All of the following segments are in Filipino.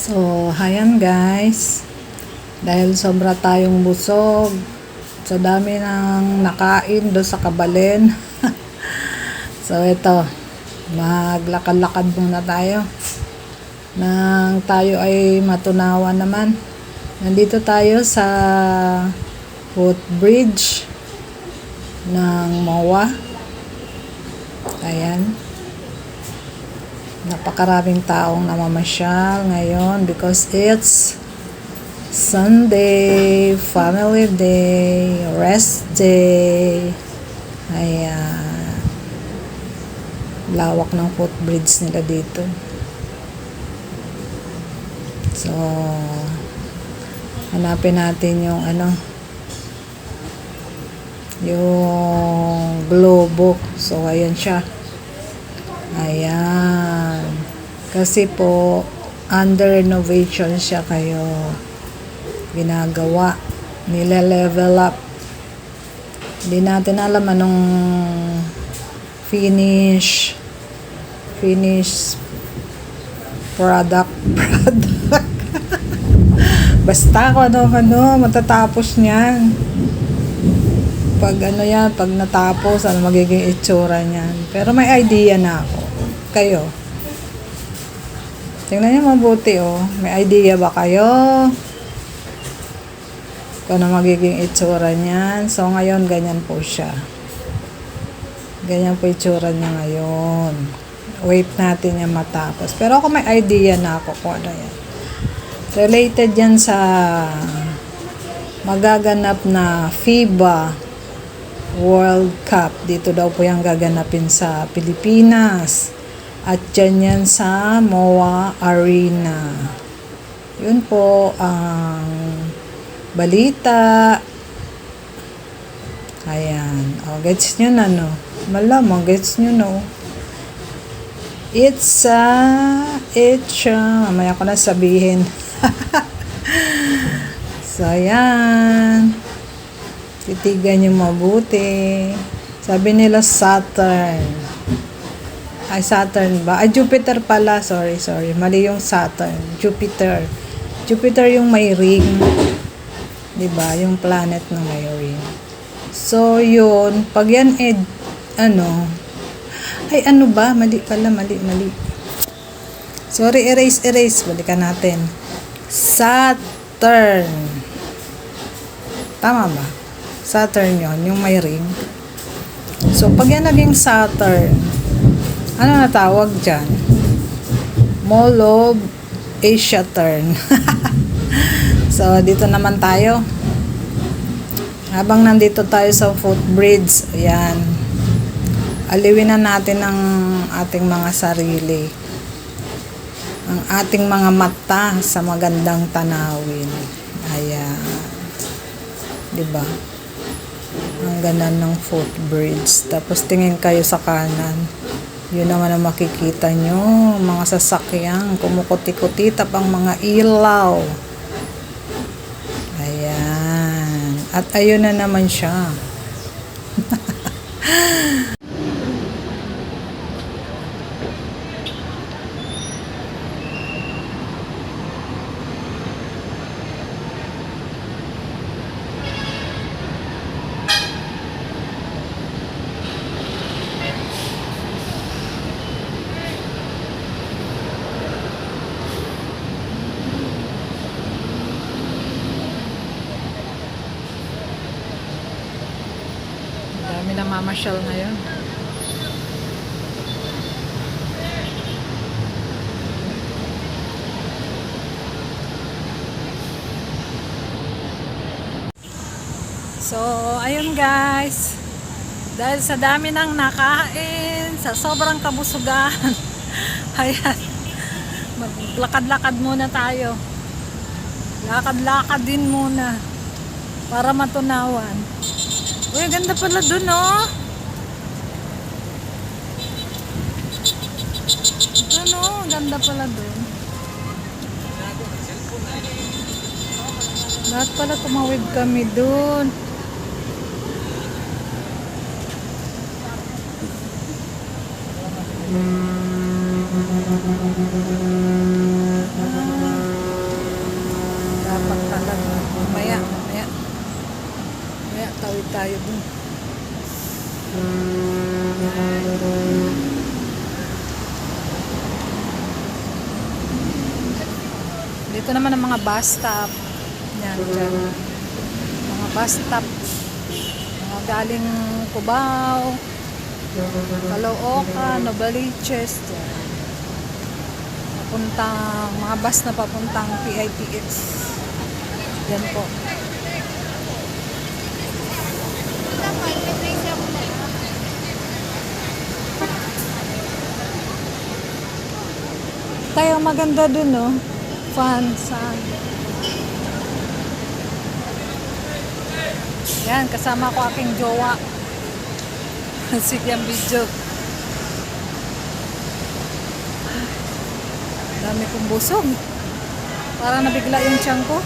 So, ayan guys. Dahil sobra tayong busog, sa dami ng nakain do sa kabalen. so, ito. Maglakad-lakad muna tayo. Nang tayo ay matunawa naman. Nandito tayo sa footbridge ng MOA. Ayan napakaraming taong namamasyal ngayon because it's Sunday, family day, rest day. Ayan. Lawak ng footbridge nila dito. So, hanapin natin yung ano, yung globo. So, ayan siya. Ayan. Kasi po, under renovation siya kayo ginagawa. Nile-level up. Hindi natin alam anong finish finish product product basta ko ano ano matatapos niyan pag ano yan, pag natapos, ano magiging itsura niyan. Pero may idea na ako. Kayo. Tingnan niyo mabuti, oh. May idea ba kayo? Kung ano magiging itsura niyan. So, ngayon, ganyan po siya. Ganyan po itsura niya ngayon. Wait natin yung matapos. Pero ako may idea na ako kung ano yan. Related yan sa magaganap na FIBA World Cup. Dito daw po yung gaganapin sa Pilipinas. At dyan yan sa MOA Arena. Yun po ang balita. Ayan. O, gets nyo na, no? Malamang, gets nyo, no? It's a, it's a, mamaya ko na sabihin. so, ayan. Titigan nyo mabuti. Sabi nila Saturn. Ay, Saturn ba? Ay, Jupiter pala. Sorry, sorry. Mali yung Saturn. Jupiter. Jupiter yung may ring. 'Di ba Yung planet na may ring. So, yun. Pag yan, eh, ano, ay, ano ba? Mali pala, mali, mali. Sorry, erase, erase. Balikan natin. Saturn. Tama ba? Saturn yon yung may ring. So, pag yan naging Saturn, ano na tawag dyan? Molob Asia turn. so, dito naman tayo. Habang nandito tayo sa footbridge, ayan, aliwin na natin ang ating mga sarili. Ang ating mga mata sa magandang tanawin. Ayan. 'Di ba? Ang ganda ng footbridge. Tapos tingin kayo sa kanan. Yun naman ang makikita nyo. Mga sasakyan. Kumukuti-kuti tapang mga ilaw. Ayan. At ayun na naman siya. Dami na mamasyal ngayon. So, ayun guys. Dahil sa dami ng nakain, sa sobrang kabusugan. ayan. Maglakad-lakad muna tayo. Lakad-lakad din muna. Para matunawan. Uy, ganda pala dun, oh. Ano, ganda pala dun. Lahat pala tumawid kami dun. tayo Dito naman ang mga bus stop. Yan, dyan. Mga bus stop. Mga galing Cubao, Caloocan, Novaliches. Yan. Papuntang, mga bus na papuntang PITX. Yan po. Tayo maganda dun, no? Fun, sun. Yan, kasama ko aking jowa. Sige ang video. Dami kong busog. Para nabigla yung tiyan ko.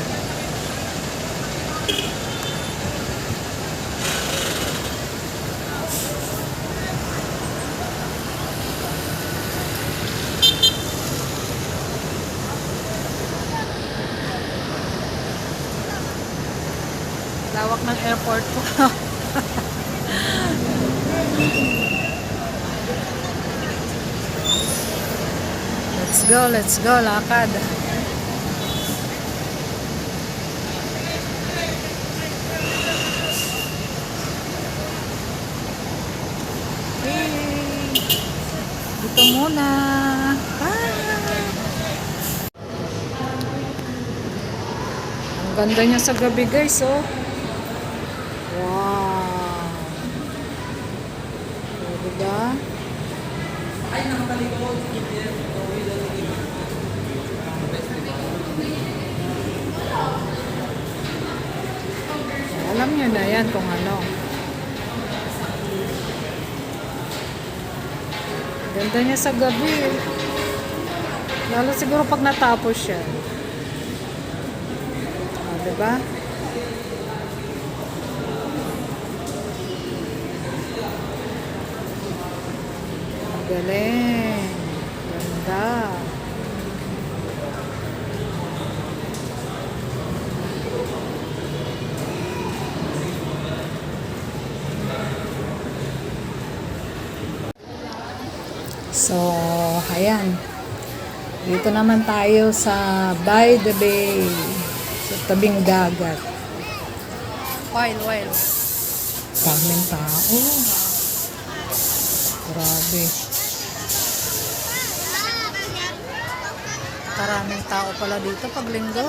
Lawak ng airport ko. let's go, let's go, lakad. Dito muna. Bye. Ang ganda niya sa gabi guys, oh. Wow. O, diba? Na yan kung ano. Ganda niya sa gabi. Lalo siguro pag natapos siya. O, diba? Galing. Ganda. So, ayan. Dito naman tayo sa By the Bay. Sa tabing dagat. Oil, oil. Daming tao. Grabe. Karaming tao pala dito pag linggo.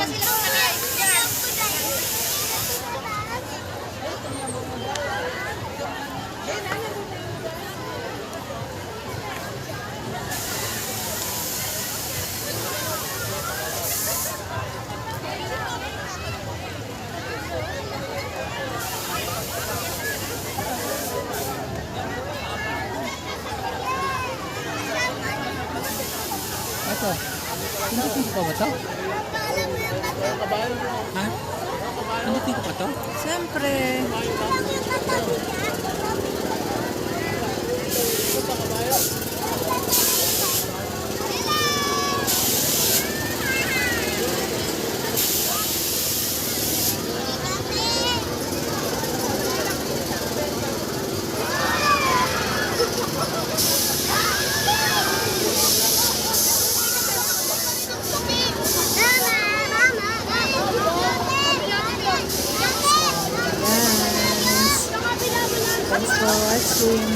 Ito. Hindi ko pa ba to? Ha? Hindi ko pa to? Siyempre. doing